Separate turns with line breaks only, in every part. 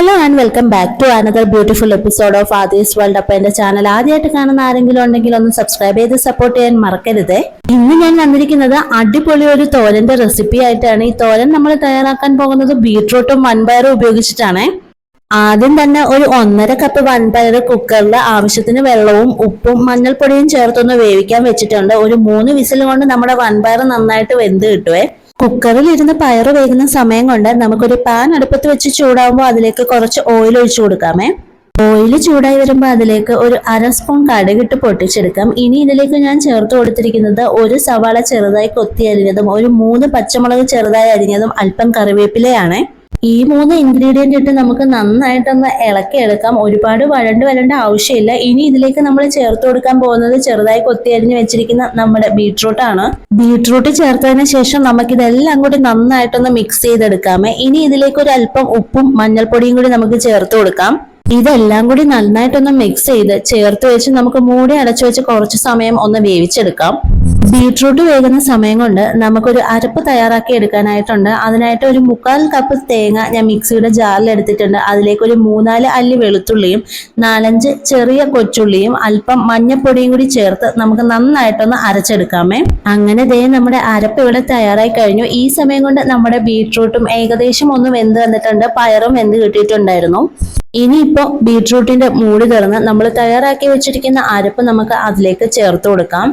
Hello and welcome back to another beautiful episode of Aadi's world അപ്പ എന്റെ channel ആദ്യമായിട്ട് കാണുന്ന ആരെങ്കിലും ഉണ്ടെങ്കിൽ ഒന്ന് സബ്സ്ക്രൈബ് ചെയ്ത് സപ്പോർട്ട് ചെയ്യാൻ മറക്കരുത്. ഇന്ന് ഞാൻ വന്നിരിക്കുന്നത് അടിപൊളി ഒരു തോരന്റെ റെസിപ്പി ആയിട്ടാണ്. ഈ തോരൻ നമ്മൾ തയ്യാറാക്കാൻ പോകുന്നത് ബീട്രൂട്ടും വൻപയറും ഉപയോഗിച്ചിട്ടാണ്. ആദ്യം തന്നെ ഒരു ഒന്നര കപ്പ് വൻപയർ കുക്കറിൽ ആവശ്യത്തിന് വെള്ളവും ഉപ്പും മഞ്ഞൾപ്പൊടിയും ചേർത്തൊന്ന് വേവിക്കാൻ വെച്ചിട്ടുണ്ട്. ഒരു മൂന്ന് വിസിൽ കൊണ്ട് നമ്മുടെ വൻപയർ നന്നായിട്ട് വെന്ത് കിട്ടുവേ. കുക്കറിൽ ഇരുന്ന് പയറ് വേകുന്ന സമയം കൊണ്ട് നമുക്കൊരു പാൻ അടുപ്പത്ത് വെച്ച് ചൂടാവുമ്പോൾ അതിലേക്ക് കുറച്ച് ഓയിൽ ഒഴിച്ചു കൊടുക്കാമേ. ഓയിൽ ചൂടായി വരുമ്പോൾ അതിലേക്ക് ഒരു അര സ്പൂൺ കടുകിട്ട് പൊട്ടിച്ചെടുക്കാം. ഇനി ഇതിലേക്ക് ഞാൻ ചേർത്ത് കൊടുത്തിരിക്കുന്നത് ഒരു സവാള ചെറുതായി കൊത്തി അരിഞ്ഞതും ഒരു മൂന്ന് പച്ചമുളക് ചെറുതായി അരിഞ്ഞതും അല്പം കറിവേപ്പിലയാണ്. ഈ മൂന്ന് ഇൻഗ്രീഡിയന്റ് ഇട്ട് നമുക്ക് നന്നായിട്ടൊന്ന് ഇളക്കി എടുക്കാം. ഒരുപാട് വഴണ്ട് വരേണ്ട ആവശ്യമില്ല. ഇനി ഇതിലേക്ക് നമ്മൾ ചേർത്ത് കൊടുക്കാൻ പോകുന്നത് ചെറുതായി കൊത്തി അരിഞ്ഞ് വെച്ചിരിക്കുന്ന നമ്മുടെ ബീട്രൂട്ട് ആണ്. ബീട്രൂട്ട് ചേർത്തതിന് ശേഷം നമുക്ക് ഇതെല്ലാം കൂടി നന്നായിട്ടൊന്ന് മിക്സ് ചെയ്തെടുക്കാമേ ഇനി ഇതിലേക്ക് ഒരു അല്പം ഉപ്പും മഞ്ഞൾപ്പൊടിയും കൂടി നമുക്ക് ചേർത്ത് കൊടുക്കാം. ഇതെല്ലാം കൂടി നന്നായിട്ടൊന്ന് മിക്സ് ചെയ്ത് ചേർത്ത് വെച്ച് നമുക്ക് മൂടി അടച്ചു വെച്ച് കുറച്ച് സമയം ഒന്ന് വേവിച്ചെടുക്കാം. ബീട്രൂട്ട് വേകുന്ന സമയം കൊണ്ട് നമുക്കൊരു അരപ്പ് തയ്യാറാക്കി എടുക്കാനായിട്ടുണ്ട്. അതിനായിട്ട് ഒരു മുക്കാൽ കപ്പ് തേങ്ങ ഞാൻ മിക്സിയുടെ ജാറിൽ എടുത്തിട്ടുണ്ട്. അതിലേക്ക് ഒരു മൂന്നാൽ അല്ലി വെളുത്തുള്ളിയും നാലഞ്ച് ചെറിയ കൊച്ചുള്ളിയും അല്പം മഞ്ഞപ്പൊടിയും കൂടി ചേർത്ത് നമുക്ക് നന്നായിട്ടൊന്ന് അരച്ചെടുക്കാമേ. അങ്ങനെ ദേ നമ്മുടെ അരപ്പ് ഇവിടെ തയ്യാറായി കഴിഞ്ഞു. ഈ സമയം കൊണ്ട് നമ്മുടെ ബീട്രൂട്ടും ഏകദേശം ഒന്ന് വെന്ത് വന്നിട്ടുണ്ട്. പയറും വെന്ത് കിട്ടിയിട്ടുണ്ടായിരുന്നു. ഇനിയിപ്പോ ബീട്രൂട്ടിന്റെ മൂടി തുറന്ന് നമ്മൾ തയ്യാറാക്കി വെച്ചിരിക്കുന്ന അരപ്പ് നമുക്ക് അതിലേക്ക് ചേർത്ത് കൊടുക്കാം.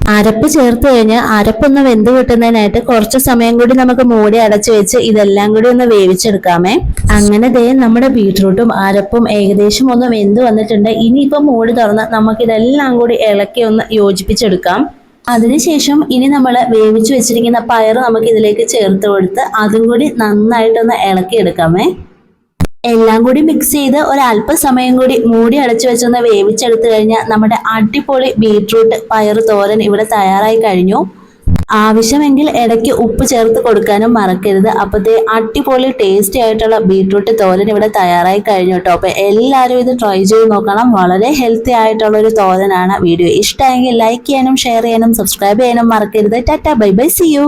അരപ്പ് ചേർത്ത് കഴിഞ്ഞ് അരപ്പൊന്ന് വെന്ത് കിട്ടുന്നതിനായിട്ട് കുറച്ച് സമയം കൂടി നമുക്ക് മൂടി അടച്ചു വെച്ച് ഇതെല്ലാം കൂടി ഒന്ന് വേവിച്ചെടുക്കാമേ. അങ്ങനെ ദേ നമ്മുടെ ബീട്രൂട്ടും അരപ്പും ഏകദേശം ഒന്ന് വെന്ത് വന്നിട്ടുണ്ട്. ഇനിയിപ്പോ മൂടി തുറന്ന് നമുക്ക് ഇതെല്ലാം കൂടി ഇളക്കി ഒന്ന് യോജിപ്പിച്ചെടുക്കാം. അതിനുശേഷം ഇനി നമ്മൾ വേവിച്ചു വെച്ചിരിക്കുന്ന പയർ നമുക്ക് ഇതിലേക്ക് ചേർത്ത് കൊടുത്ത് അതും കൂടി നന്നായിട്ടൊന്ന് ഇളക്കി എടുക്കാമേ എല്ലാം കൂടി മിക്സ് ചെയ്ത് ഒരല്പസമയം കൂടി മൂടി അടച്ചു വെച്ചൊന്ന് വേവിച്ചെടുത്തു കഴിഞ്ഞാൽ നമ്മുടെ അടിപൊളി ബീട്രൂട്ട് പയർ തോരൻ ഇവിടെ തയ്യാറായി കഴിഞ്ഞു. ആവശ്യമെങ്കിൽ ഇടയ്ക്ക് ഉപ്പ് ചേർത്ത് കൊടുക്കാനും മറക്കരുത്. അപ്പോഴത്തെ അടിപൊളി ടേസ്റ്റി ആയിട്ടുള്ള ബീട്രൂട്ട് തോരൻ ഇവിടെ തയ്യാറായി കഴിഞ്ഞു കേട്ടോ. അപ്പോൾ എല്ലാവരും ഇത് ട്രൈ ചെയ്ത് നോക്കണം. വളരെ ഹെൽത്തി ആയിട്ടുള്ള ഒരു തോരനാണ് വീഡിയോ. ഇഷ്ടമായെങ്കിൽ ലൈക്ക് ചെയ്യാനും ഷെയർ ചെയ്യാനും സബ്സ്ക്രൈബ് ചെയ്യാനും മറക്കരുത്. Tata bye bye see you